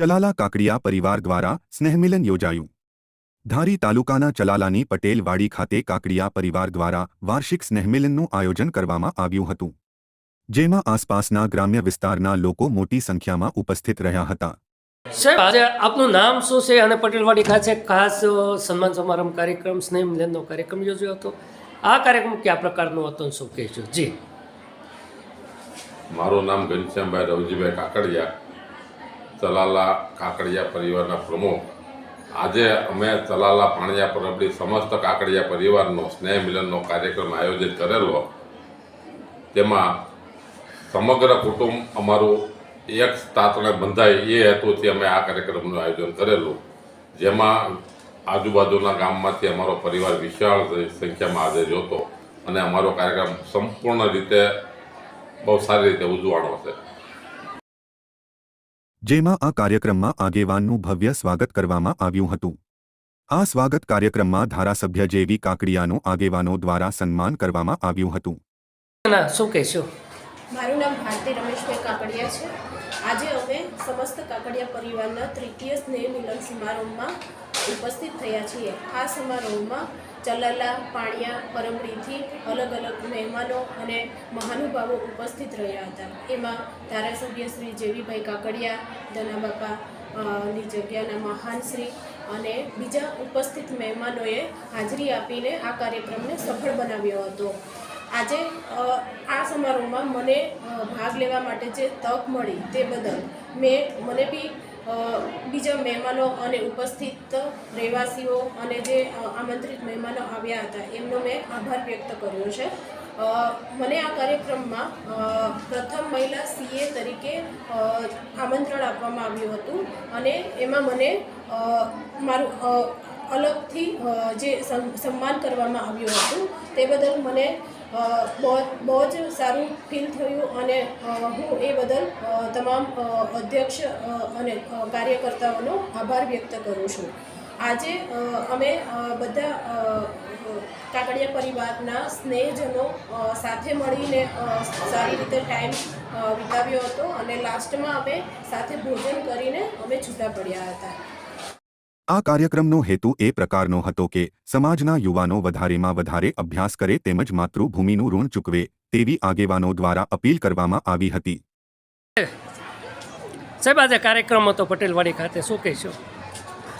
ચલાલા કાકડિયા પરિવાર દ્વારા સ્નેહમિલન યોજાયું. ધારી તાલુકાના ચલાલાની પટેલવાડી ખાતે કાકડિયા પરિવાર દ્વારા વાર્ષિક સ્નેહમિલનનું આયોજન કરવામાં આવ્યું હતું. જેમાં આસપાસના ગ્રામ્ય વિસ્તારના લોકો મોટી સંખ્યામાં ઉપસ્થિત રહ્યા હતા. સાહેબ આજે આપનું નામ શું છે અને પટેલવાડી ખાતે ખાસ સન્માન સમારંભ કાર્યક્રમ સ્નેહમિલનનો કાર્યક્રમ યોજ્યો હતો? આ કાર્યક્રમ કયા પ્રકારનો હતો શું કહેજો જી. મારું નામ ઘનશ્યામભાઈ રવજીભાઈ કાકડિયા. તલાલા કાકડિયા પરિવારના પ્રમુખ. આજે અમે તલાલા પાણિયા પરબડી સમસ્ત કાકડિયા પરિવારનો સ્નેહ મિલનનો કાર્યક્રમ આયોજિત કરેલો. તેમાં સમગ્ર કુટુંબ અમારું એક તાતણે બંધાય એ હેતુથી અમે આ કાર્યક્રમનું આયોજન કરેલું. જેમાં આજુબાજુના ગામમાંથી અમારો પરિવાર વિશાળ સંખ્યામાં આજે હતો અને અમારો કાર્યક્રમ સંપૂર્ણ રીતે બહુ સારી રીતે ઉજવાણો છે. જેમાં આ કાર્યક્રમમાં આગેવાનનું ભવ્ય સ્વાગત કરવામાં આવ્યું હતું. આ સ્વાગત કાર્યક્રમમાં ધારાસભ્ય જેવી કાકડિયાનું આગેવાનો દ્વારા સન્માન કરવામાં આવ્યું હતું. શું કહેશો? મારું નામ ભારતી રમેશભાઈ કાકડિયા છે. આજે અમે સમસ્ત કાકડિયા પરિવારના તૃતીય સ્નેહ મિલન સમારોહમાં ઉપસ્થિત થયા છીએ. આ સમારોહમાં ચલાલા પાણિયા પરમડીથી અલગ અલગ મહેમાનો અને મહાનુભાવો ઉપસ્થિત રહ્યા હતા. એમાં ધારાસભ્ય શ્રી જેવીભાઈ કાકડિયા ધનાબાપા બાપા ની જગ્યાના મહાન શ્રી અને બીજા ઉપસ્થિત મહેમાનોએ હાજરી આપીને આ કાર્યક્રમને સફળ બનાવ્યો હતો. આજે આ સમારોહમાં મને ભાગ લેવા માટે જે તક મળી તે બદલ મેં, મને બી બીજા મહેમાનો અને ઉપસ્થિત રહેવાસીઓ અને જે આમંત્રિત મહેમાનો આવ્યા હતા, એમનો મેં આભાર વ્યક્ત કર્યો છે. મને આ કાર્યક્રમમાં પ્રથમ મહિલા સીએ તરીકે આમંત્રણ આપવામાં આવ્યું હતું અને એમાં મને મારું અલગથી જે સન્માન કરવામાં આવ્યું હતું, તે બદલ મને બહુ બહુ જ સારું ફીલ થયું અને હું એ બદલ તમામ અધ્યક્ષ અને કાર્યકર્તાઓનો આભાર વ્યક્ત કરું છું. આજે અમે બધા કાકડિયા પરિવારના સ્નેહજનો સાથે મળીને સારી રીતે ટાઈમ વિતાવ્યો હતો અને લાસ્ટમાં અમે સાથે ભોજન કરીને અમે છૂટા પડ્યા હતા. આ કાર્યક્રમનો હેતુ એ પ્રકારનો હતો કે સમાજના યુવાનો વધારેમાં વધારે અભ્યાસ કરે તેમજ માતૃભૂમિનું ઋણ ચૂકવે તેવી આગેવાનો દ્વારા અપીલ કરવામાં આવી હતી. સાહેબ આજે કાર્યક્રમ હતો પટેલવાડી ખાતે. શું કહેશો?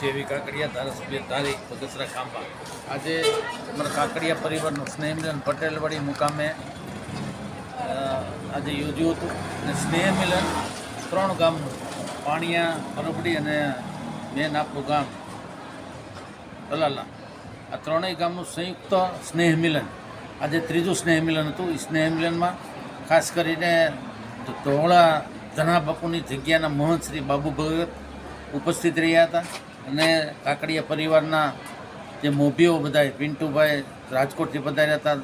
જેવી કાકડિયા ધારાસભ્ય તારી બગસરા ખાંભા. આજે અમારા કાકડિયા પરિવારનું સ્નેહ મિલન પટેલવાડી મુકામે આજે યોજ્યું હતું. અને સ્નેહ મિલન ત્રણ ગામનું પાણિયા પરબડી અને મેન આપણું ગામ તલાલા આ ત્રણેય ગામનું સંયુક્ત સ્નેહ મિલન આજે ત્રીજું સ્નેહ મિલન હતું. એ સ્નેહ મિલનમાં ખાસ કરીને ધોળા ધના બાપુની જગ્યાના મહંત શ્રી બાબુ ભગત ઉપસ્થિત રહ્યા હતા અને કાકડિયા પરિવારના જે મોભીઓ બધાય પિન્ટુભાઈ રાજકોટથી પધાર્યા હતા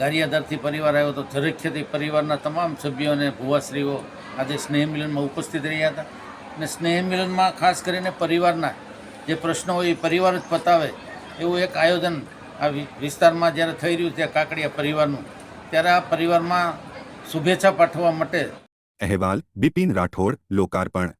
ગારિયાદરથી પરિવાર આવ્યો હતો ઝરખિયાથી પરિવારના તમામ સભ્યો અને ભુવાશ્રીઓ આજે સ્નેહ મિલનમાં ઉપસ્થિત રહ્યા હતા. અને સ્નેહ મિલનમાં ખાસ કરીને પરિવારના જે પ્રશ્નો હોય એ પરિવાર જ પતાવે. એવું એક આયોજન આ વિસ્તારમાં જ્યારે થઈ રહ્યું છે કાકડિયા પરિવારનું, ત્યારે આ પરિવારમાં શુભેચ્છા પાઠવવા માટે અહેવાલ બિપિન રાઠોડ, લોકાર્પણ.